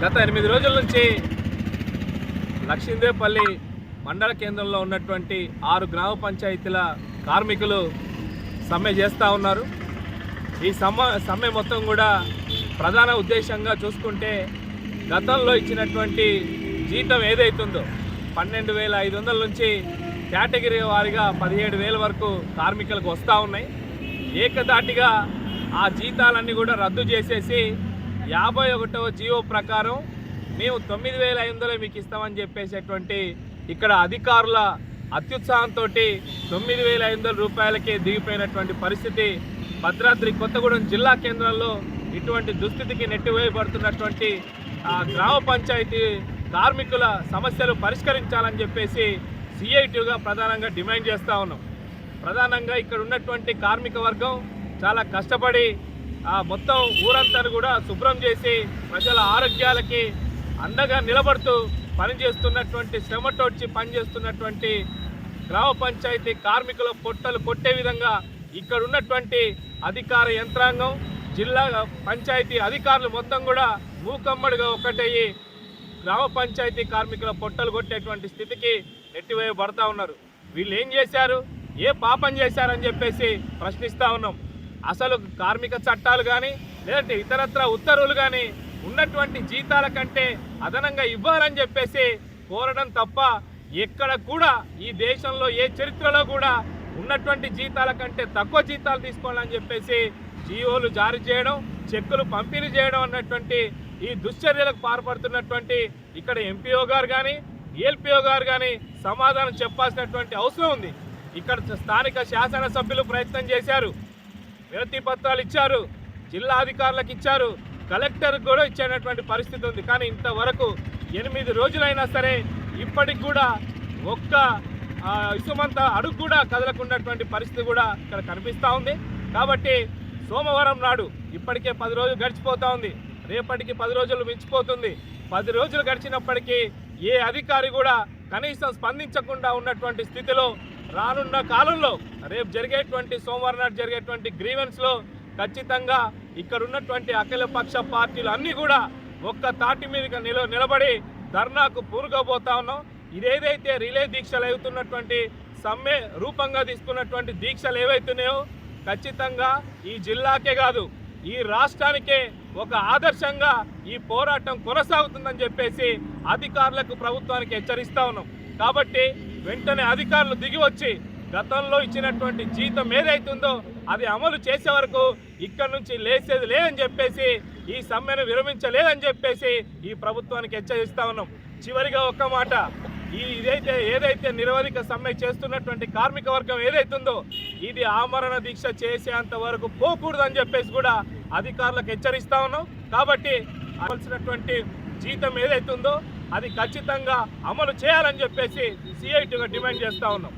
గత ఎనిమిది రోజుల నుంచి లక్ష్మీదేవపల్లి మండల కేంద్రంలో ఉన్నటువంటి ఆరు గ్రామ పంచాయతీల కార్మికులు సమ్మె చేస్తూ ఉన్నారు. ఈ సమ్మె సమ్మె మొత్తం కూడా ప్రధాన ఉద్దేశంగా చూసుకుంటే గతంలో ఇచ్చినటువంటి జీతం ఏదైతుందో పన్నెండు వేల ఐదు వందల నుంచి కేటగిరీ వారిగా పదిహేడు వేల వరకు కార్మికులకు వస్తూ ఉన్నాయి. ఏకదాటిగా ఆ జీతాలన్నీ కూడా రద్దు చేసేసి యాభై ఒకటవ జియో ప్రకారం మేము తొమ్మిది వేల ఐదు మీకు ఇస్తామని చెప్పేసేటువంటి ఇక్కడ అధికారుల అత్యుత్సాహంతో తొమ్మిది వేల ఐదు వందల రూపాయలకే దిగిపోయినటువంటి పరిస్థితి. భద్రాద్రి కొత్తగూడెం జిల్లా కేంద్రంలో ఇటువంటి దుస్థితికి నెట్టివేయబడుతున్నటువంటి ఆ గ్రామ పంచాయతీ కార్మికుల సమస్యలు పరిష్కరించాలని చెప్పేసి సిఐటిగా ప్రధానంగా డిమాండ్ చేస్తూ ఉన్నాం. ప్రధానంగా ఇక్కడ ఉన్నటువంటి కార్మిక వర్గం చాలా కష్టపడి మొత్తం ఊరంతా కూడా శుభ్రం చేసి ప్రజల ఆరోగ్యాలకి అండగా నిలబడుతూ పనిచేస్తున్నటువంటి శ్రమటోడ్చి పనిచేస్తున్నటువంటి గ్రామ పంచాయతీ కార్మికుల పొట్టలు కొట్టే విధంగా ఇక్కడ ఉన్నటువంటి అధికార యంత్రాంగం జిల్లా పంచాయతీ అధికారులు మొత్తం కూడా మూకమ్మడిగా ఒకటయ్యి గ్రామ పంచాయతీ కార్మికుల పొట్టలు కొట్టేటువంటి స్థితికి నెట్టివేయబడతా ఉన్నారు. వీళ్ళు ఏం చేశారు? ఏ పాపం చేశారని చెప్పేసి ప్రశ్నిస్తూ ఉన్నాం. అసలు కార్మిక చట్టాలు కానీ లేదంటే ఇతరత్ర ఉత్తర్వులు కానీ ఉన్నటువంటి జీతాల కంటే అదనంగా ఇవ్వాలని చెప్పేసి కోరడం తప్ప ఎక్కడ కూడా ఈ దేశంలో ఏ చరిత్రలో కూడా ఉన్నటువంటి జీతాల కంటే తక్కువ జీతాలు తీసుకోవాలని చెప్పేసి జీవోలు జారీ చేయడం చెక్కులు పంపిణీ చేయడం అన్నటువంటి ఈ దుశ్చర్యలకు పాల్పడుతున్నటువంటి ఇక్కడ ఎంపీఓ గారు కానీ ఏఎల్పిఓ గారు కానీ సమాధానం చెప్పాల్సినటువంటి అవసరం ఉంది. ఇక్కడ స్థానిక శాసనసభ్యులు ప్రయత్నం చేశారు. వినతి పత్రాలు ఇచ్చారు జిల్లా అధికారులకు ఇచ్చారు కలెక్టర్ కూడా ఇచ్చేటటువంటి పరిస్థితి ఉంది. కానీ ఇంతవరకు ఎనిమిది రోజులైనా సరే ఇప్పటికి కూడా ఒక్క ఇసుమంత అడుగు కూడా కదలకున్నటువంటి పరిస్థితి కూడా ఇక్కడ కనిపిస్తూ ఉంది. కాబట్టి సోమవారం నాడు ఇప్పటికే పది రోజులు గడిచిపోతూ ఉంది. రేపటికి పది రోజులు మించిపోతుంది. పది రోజులు గడిచినప్పటికీ ఏ అధికారి కూడా కనీసం స్పందించకుండా ఉన్నటువంటి స్థితిలో రానున్న కాలంలో రేపు జరిగేటువంటి సోమవారం నాడు జరిగేటువంటి గ్రీవెన్స్లో ఖచ్చితంగా ఇక్కడ ఉన్నటువంటి అఖిలపక్ష పార్టీలు అన్నీ కూడా ఒక్క తాటి మీద నిల నిలబడి ధర్నాకు పూనుకోబోతా ఉన్నాం. ఇదేదైతే రిలే దీక్షలు అవుతున్నటువంటి సమ్మె రూపంగా తీసుకున్నటువంటి దీక్షలు ఏవైతున్నాయో ఖచ్చితంగా ఈ జిల్లాకే కాదు ఈ రాష్ట్రానికే ఒక ఆదర్శంగా ఈ పోరాటం కొనసాగుతుందని చెప్పేసి అధికారులకు ప్రభుత్వానికి హెచ్చరిస్తా ఉన్నాం. కాబట్టి వెంటనే అధికారులు దిగి వచ్చి గతంలో ఇచ్చినటువంటి జీతం ఏదైతుందో అది అమలు చేసే వరకు ఇక్కడ నుంచి లేసేది లేదని చెప్పేసి ఈ సమ్మెను విరమించలేదని చెప్పేసి ఈ ప్రభుత్వానికి హెచ్చరిస్తా ఉన్నాం. చివరిగా ఒక్క మాట. ఈ ఇదైతే ఏదైతే నిరవధిక సమ్మె చేస్తున్నటువంటి కార్మిక వర్గం ఏదైతుందో ఇది ఆమరణ దీక్ష చేసేంత వరకు పోకూడదని చెప్పేసి కూడా అధికారులకు హెచ్చరిస్తా ఉన్నాం. కాబట్టి కావాల్సినటువంటి జీతం ఏదైతుందో అది ఖచ్చితంగా అమలు చేయాలని చెప్పేసి సిఐటిగా డిమాండ్ చేస్తా ఉన్నాం.